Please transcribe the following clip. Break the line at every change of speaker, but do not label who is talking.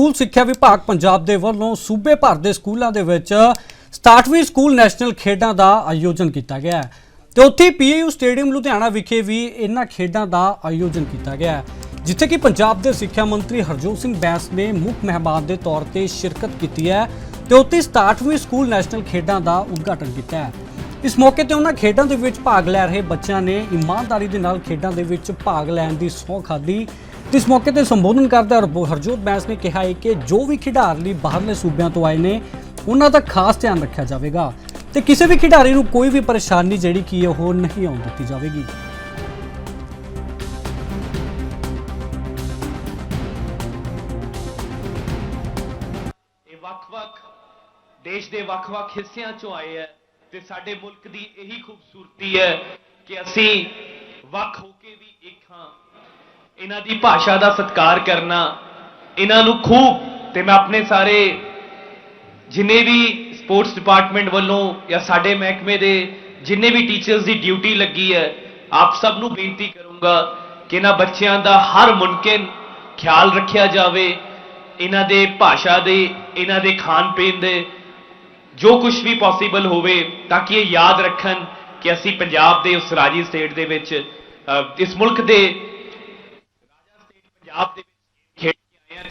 School ਸਿੱਖਿਆ ਵਿਭਾਗ ਪੰਜਾਬ ਦੇ ਵੱਲੋਂ ਸੂਬੇ ਭਰ ਦੇ ਸਕੂਲਾਂ ਦੇ ਵਿੱਚ 67ਵੀਂ ਸਕੂਲ ਨੈਸ਼ਨਲ ਖੇਡਾਂ ਦਾ ਆਯੋਜਨ ਕੀਤਾ ਗਿਆ ਹੈ। ਤੇ ਉੱਥੇ ਪੀਏਯੂ ਸਟੇਡੀਅਮ ਲੁਧਿਆਣਾ ਵਿਖੇ ਵੀ ਇਹਨਾਂ ਖੇਡਾਂ ਦਾ ਆਯੋਜਨ ਕੀਤਾ ਗਿਆ ਹੈ, ਜਿੱਥੇ ਕਿ ਪੰਜਾਬ ਦੇ ਸਿੱਖਿਆ ਮੰਤਰੀ ਹਰਜੋਤ ਸਿੰਘ ਬੈਂਸ ਨੇ ਮੁੱਖ ਮਹਿਮਾਨ ਦੇ ਤੌਰ ਤੇ ਸ਼ਿਰਕਤ ਕੀਤੀ ਹੈ ਤੇ ਉੱਥੇ 67ਵੀਂ ਸਕੂਲ ਨੈਸ਼ਨਲ ਖੇਡਾਂ ਦਾ ਉਦਘਾਟਨ ਕੀਤਾ ਹੈ। ਇਸ ਮੌਕੇ ਤੇ ਉਹਨਾਂ ਖੇਡਾਂ ਦੇ ਵਿੱਚ ਭਾਗ ਲੈ ਰਹੇ ਬੱਚਿਆਂ ਨੇ ਇਮਾਨਦਾਰੀ ਦੇ ਨਾਲ ਖੇਡਾਂ ਦੇ ਵਿੱਚ ਭਾਗ ਲੈਣ ਦੀ ਸਹੁੰ ਖਾਧੀ। ਤੇ ਇਸ ਮੌਕੇ ਤੇ ਸੰਬੋਧਨ ਕਰਦਿਆਂ ਹਰਜੋਤ ਬੈਂਸ ਨੇ ਕਿਹਾ ਹੈ ਕਿ ਜੋ ਵੀ ਖਿਡਾਰੀ ਬਾਹਰਲੇ ਸੂਬਿਆਂ ਤੋਂ ਆਏ ਨੇ, ਉਹਨਾਂ ਦਾ ਖਾਸ ਧਿਆਨ ਰੱਖਿਆ ਜਾਵੇਗਾ ਤੇ ਕਿਸੇ ਵੀ ਖਿਡਾਰੀ ਨੂੰ ਕੋਈ ਵੀ ਪਰੇਸ਼ਾਨੀ ਜਿਹੜੀ ਕੀ ਹੈ ਉਹ ਨਹੀਂ ਆਉਣ ਦਿੱਤੀ ਜਾਵੇਗੀ।
ਇਹ ਵੱਖ-ਵੱਖ ਦੇਸ਼ ਦੇ ਵੱਖ-ਵੱਖ ਹਿੱਸਿਆਂ ਚੋਂ ਆਏ ਹੈ। ਤੇ ਸਾਡੇ ਮੁਲਕ ਦੀ ਇਹੀ ਖੂਬਸੂਰਤੀ ਹੈ ਕਿ ਅਸੀਂ ਵੱਖ ਹੋ ਕੇ ਵੀ ਇੱਕ ਹਾਂ। ਇਹਨਾਂ ਦੀ ਭਾਸ਼ਾ ਦਾ ਸਤਿਕਾਰ ਕਰਨਾ, ਇਹਨਾਂ ਨੂੰ ਖੂਬ, ਤੇ ਮੈਂ ਆਪਣੇ ਸਾਰੇ ਜਿੰਨੇ ਵੀ ਸਪੋਰਟਸ ਡਿਪਾਰਟਮੈਂਟ ਵੱਲੋਂ ਜਾਂ ਸਾਡੇ ਮਹਿਕਮੇ ਦੇ ਜਿੰਨੇ ਵੀ ਟੀਚਰਸ ਦੀ ਡਿਊਟੀ ਲੱਗੀ ਹੈ, ਆਪ ਸਭ ਨੂੰ ਬੇਨਤੀ ਕਰੂੰਗਾ ਕਿ ਇਹਨਾਂ ਬੱਚਿਆਂ ਦਾ ਹਰ ਮੁਮਕਿਨ ਖਿਆਲ ਰੱਖਿਆ ਜਾਵੇ, ਇਹਨਾਂ ਦੇ ਭਾਸ਼ਾ ਦੇ, ਇਹਨਾਂ ਦੇ ਖਾਣ ਪੀਣ ਦੇ ਜੋ ਕੁਝ ਵੀ ਪੋਸੀਬਲ ਹੋਵੇ, ਤਾਂ ਕਿ ਇਹ ਯਾਦ ਰੱਖਣ ਕਿ ਅਸੀਂ ਪੰਜਾਬ ਦੇ ਉਸ ਰਾਜੀ ਸਟੇਟ ਦੇ ਵਿੱਚ ਇਸ ਮੁਲਕ ਦੇ ਰਾਜਾ ਸਟੇਟ ਪੰਜਾਬ ਦੇ